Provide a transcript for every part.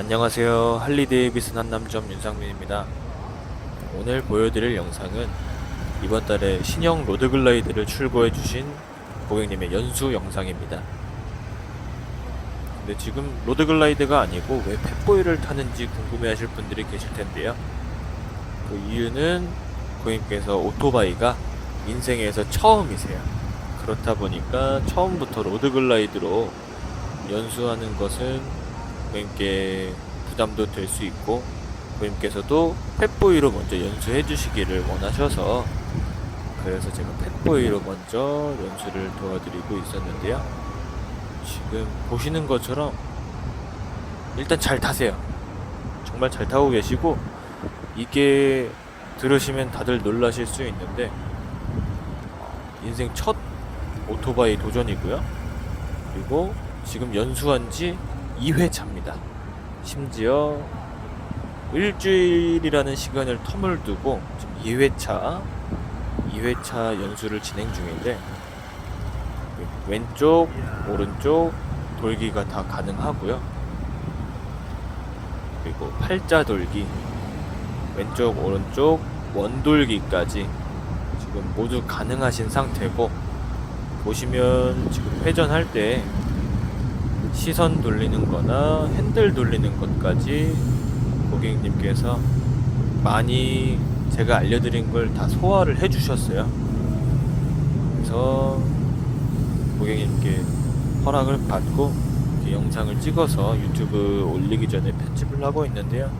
안녕하세요. 할리 데이비슨 한남점 윤상민입니다. 오늘 보여드릴 영상은 이번 달에 신형 로드글라이드를 출고해 주신 고객님의 연수 영상입니다. 근데 지금 로드글라이드가 아니고 왜 펫보이를 타는지 궁금해 하실 분들이 계실 텐데요. 그 이유는 고객님께서 오토바이가 인생에서 처음이세요. 그렇다 보니까 처음부터 로드글라이드로 연수하는 것은 고객님께 부담도 될 수 있고 고객님께서도 펫보이로 먼저 연수해 주시기를 원하셔서 그래서 제가 펫보이로 먼저 연수를 도와드리고 있었는데요. 지금 보시는 것처럼 일단 잘 타세요. 정말 잘 타고 계시고 이게 들으시면 다들 놀라실 수 있는데 인생 첫 오토바이 도전이고요. 그리고 지금 연수한 지 2회차입니다. 심지어 일주일이라는 시간을 텀을 두고 지금 2회차 2회차 연수를 진행 중인데 왼쪽, 오른쪽 돌기가 다 가능하고요. 그리고 팔자 돌기, 왼쪽, 오른쪽 원돌기까지 지금 모두 가능하신 상태고 보시면 지금 회전할 때 시선 돌리는 거나 핸들 돌리는 것까지 고객님께서 많이 제가 알려드린 걸 다 소화를 해 주셨어요. 그래서 고객님께 허락을 받고 영상을 찍어서 유튜브 올리기 전에 편집을 하고 있는데요.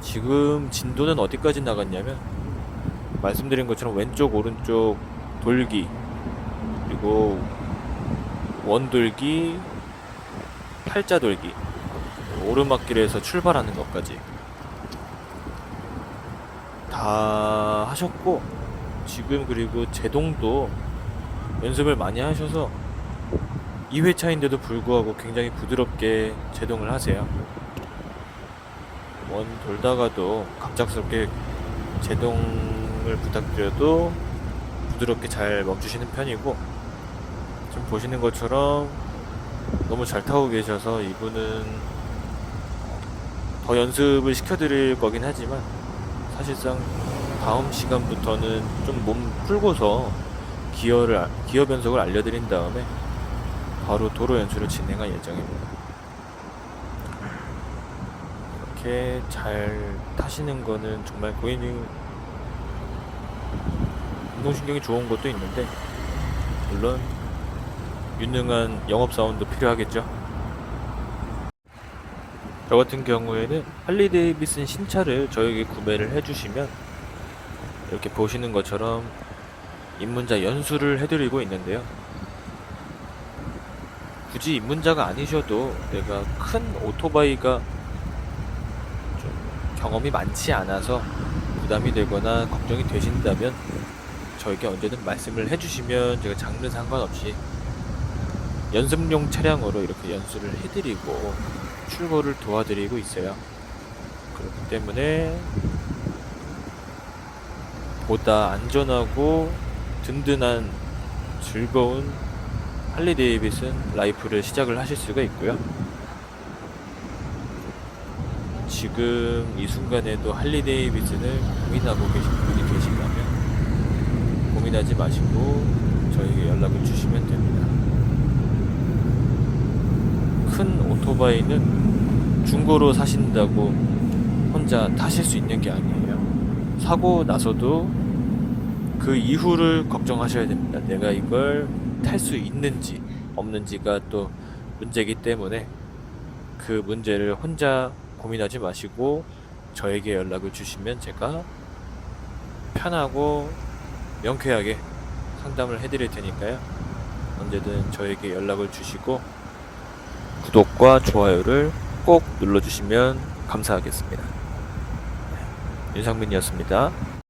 지금 진도는 어디까지 나갔냐면 말씀드린 것처럼 왼쪽 오른쪽 돌기 그리고 원돌기 팔자 돌기 오르막길에서 출발하는 것까지 다 하셨고 지금 그리고 제동도 연습을 많이 하셔서 2회차인데도 불구하고 굉장히 부드럽게 제동을 하세요. 원 돌다가도 갑작스럽게 제동을 부탁드려도 부드럽게 잘 멈추시는 편이고 지금 보시는 것처럼 너무 잘 타고 계셔서 이분은 더 연습을 시켜드릴 거긴 하지만 사실상 다음 시간부터는 좀 몸 풀고서 기어를 아- 기어 변속을 알려드린 다음에 바로 도로 연수를 진행할 예정입니다. 이렇게 잘 타시는 거는 정말 고객님 운동신경이 좋은 것도 있는데 물론 유능한 영업 사원도 필요하겠죠. 저 같은 경우에는 할리 데이비슨 신차를 저에게 구매를 해주시면 이렇게 보시는 것처럼 입문자 연수를 해드리고 있는데요. 굳이 입문자가 아니셔도 내가 큰 오토바이가 좀 경험이 많지 않아서 부담이 되거나 걱정이 되신다면 저에게 언제든 말씀을 해주시면 제가 장르 상관없이 연습용 차량으로 이렇게 연수를 해드리고 출고를 도와드리고 있어요. 그렇기 때문에 보다 안전하고 든든한 즐거운 할리 데이비슨 라이프를 시작을 하실 수가 있고요. 지금 이 순간에도 할리 데이비슨을 고민하고 계신 분이 계시다면 고민하지 마시고 저에게 연락을 주시면 됩니다. 큰 오토바이는 중고로 사신다고 혼자 타실 수 있는 게 아니에요. 사고 나서도 그 이후를 걱정하셔야 됩니다. 내가 이걸 탈 수 있는지 없는지가 또 문제이기 때문에 그 문제를 혼자 고민하지 마시고 저에게 연락을 주시면 제가 편하고 명쾌하게 상담을 해드릴 테니까요. 언제든 저에게 연락을 주시고 구독과 좋아요를 꼭 눌러주시면 감사하겠습니다. 네, 윤상민이었습니다.